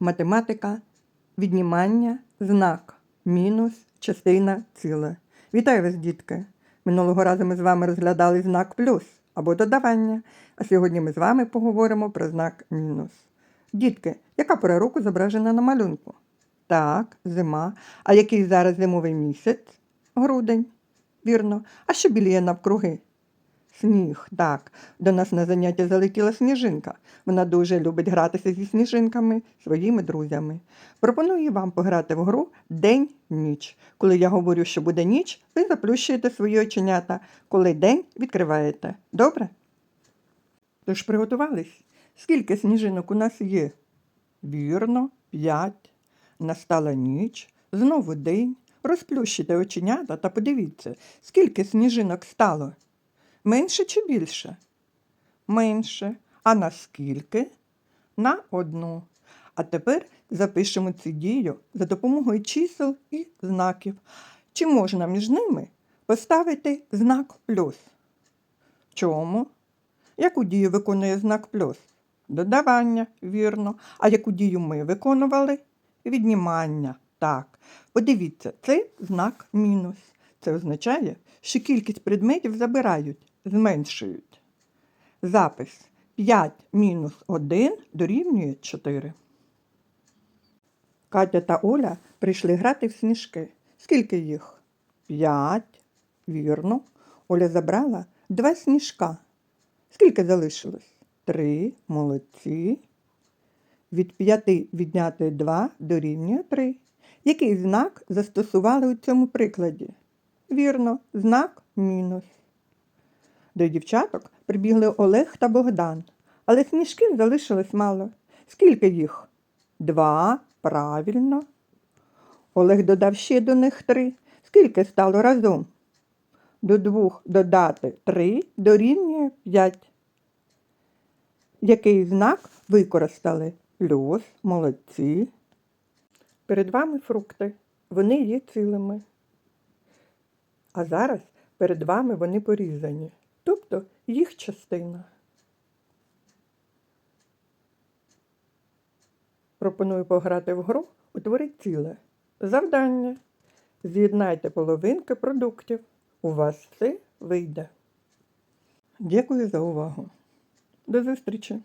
Математика, віднімання, знак, мінус, частина, ціле. Вітаю вас, дітки! Минулого разу ми з вами розглядали знак плюс або додавання, а сьогодні ми з вами поговоримо про знак мінус. Дітки, яка пора року зображена на малюнку? Так, зима. А який зараз зимовий місяць? Грудень. Вірно. А що біліє навкруги? Сніг, так. До нас на заняття залетіла сніжинка. Вона дуже любить гратися зі сніжинками своїми друзями. Пропоную вам пограти в гру День-ніч. Коли я говорю, що буде ніч, ви заплющуєте свої оченята. Коли день відкриваєте. Добре? Тож приготувались? Скільки сніжинок у нас є? Вірно, п'ять. Настала ніч, знову день. Розплющите оченята та подивіться, скільки сніжинок стало. Менше чи більше? Менше. А на скільки? На одну. А тепер запишемо цю дію за допомогою чисел і знаків. Чи можна між ними поставити знак плюс? Чому? Яку дію виконує знак плюс? Додавання, вірно. А яку дію ми виконували? Віднімання. Так. Подивіться, це знак мінус. Це означає, що кількість предметів забирають, зменшують. Запис 5 мінус 1 дорівнює 4. Катя та Оля прийшли грати в сніжки. Скільки їх? П'ять. Вірно. Оля забрала два сніжка. Скільки залишилось? Три. Молодці. Від п'яти відняти два дорівнює три. Який знак застосували у цьому прикладі? Вірно, знак мінус. До дівчаток прибігли Олег та Богдан, але сніжків залишилось мало. Скільки їх? Два. Правильно. Олег додав ще до них три. Скільки стало разом? До двох додати три дорівнює п'ять. Який знак використали? Плюс, молодці. Перед вами фрукти. Вони є цілими. А зараз перед вами вони порізані, тобто їх частина. Пропоную пограти в гру утвори ціле. Завдання. З'єднайте половинки продуктів. У вас все вийде. Дякую за увагу. До зустрічі!